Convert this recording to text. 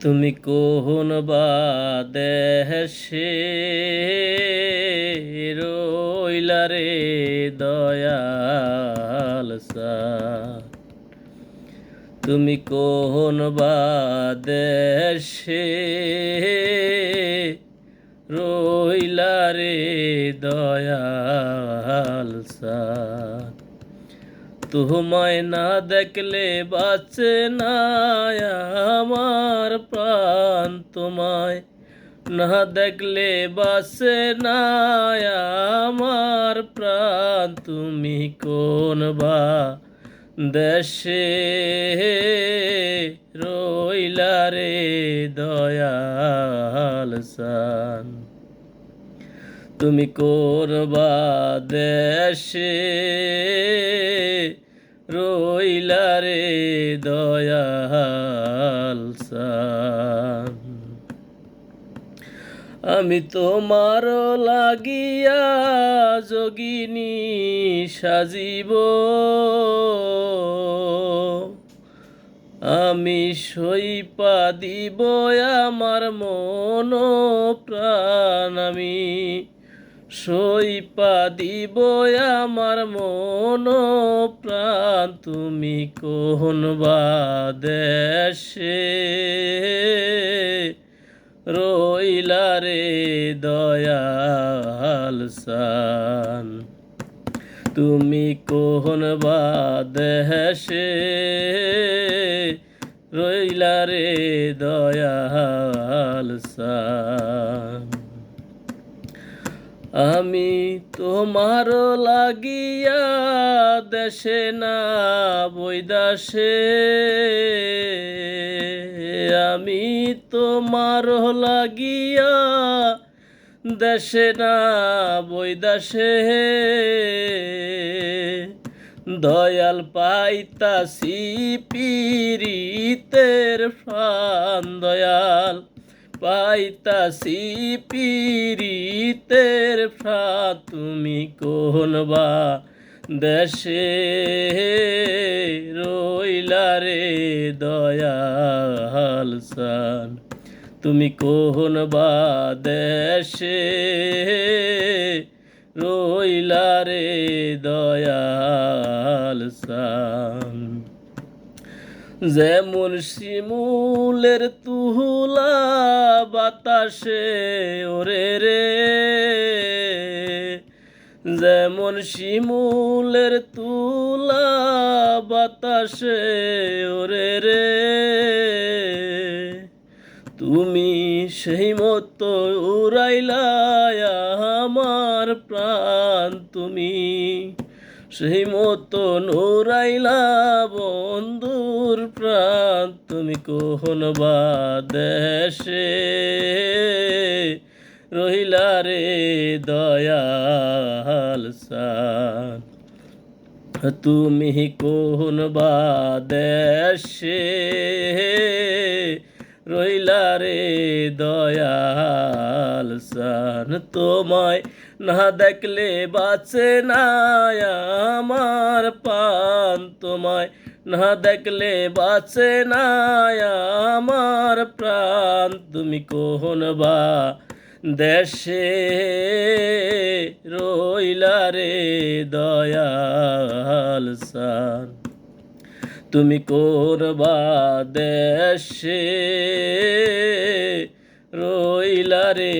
তুমি কোন বা দেশে রইলা রে দয়াল তুমি কোন বা দেশে রইলা রে দয়াল সার তোমায় না দেখলে বাঁচে না আমার প্রাণ তোমায়। না দেখলে বাঁচে না আমার প্রাণ, তুমি কোন বা দেশে রইলা রে দয়াল সান। তুমি করবা দেশে রইলা রে দয়াল আমি তোমার লাগিয়া যোগিনী সাজিব। আমি সইপা দিব আমার মন প্রাণ। আমি সইপা দিব আমার মন প্রাণ তুমি কোন বা দেশে? রইলা রে দয়াল সান, তুমি কোন বা দেশে? রইলা রে দয়াল সান। আমি তোমার লাগিয়া দেশে না বৈদাসে, আমি তোমার লাগিয়া দেশে না বৈদাসে, দয়াল পাইতাছি পিরিতের ফান দয়াল। পাইতাছি পিরিতের ফান তুমি কোন বা দেশে রইলা রে দয়াল সান? তুমি কোন বা দেশে রইলা রে দয়াল সান? যেমন শিমুলের তুহুলা বাতাসে ওরে রে। যেমন শিমুলের তুলা বাতাসে ওরে রে। তুমি সেই মতো উড়াইলা আমার প্রাণ তুমি। সেই মতো নুরাইলা বন্ধুর প্রাণ, তুমি কোন বা দেশে? রহিলা রে দয়াল সান, তুমি কোন বা দেশে? রইলা রে দয়াল সান, তোমায় না দেখলে বাঁচে না আমার পান তোমায়। না দেখলে বাঁচে না আমার প্রাণ, তুমি কোন বা দেশে রইলা রে দয়াল সান তুমি করবা দেশে রইলা রে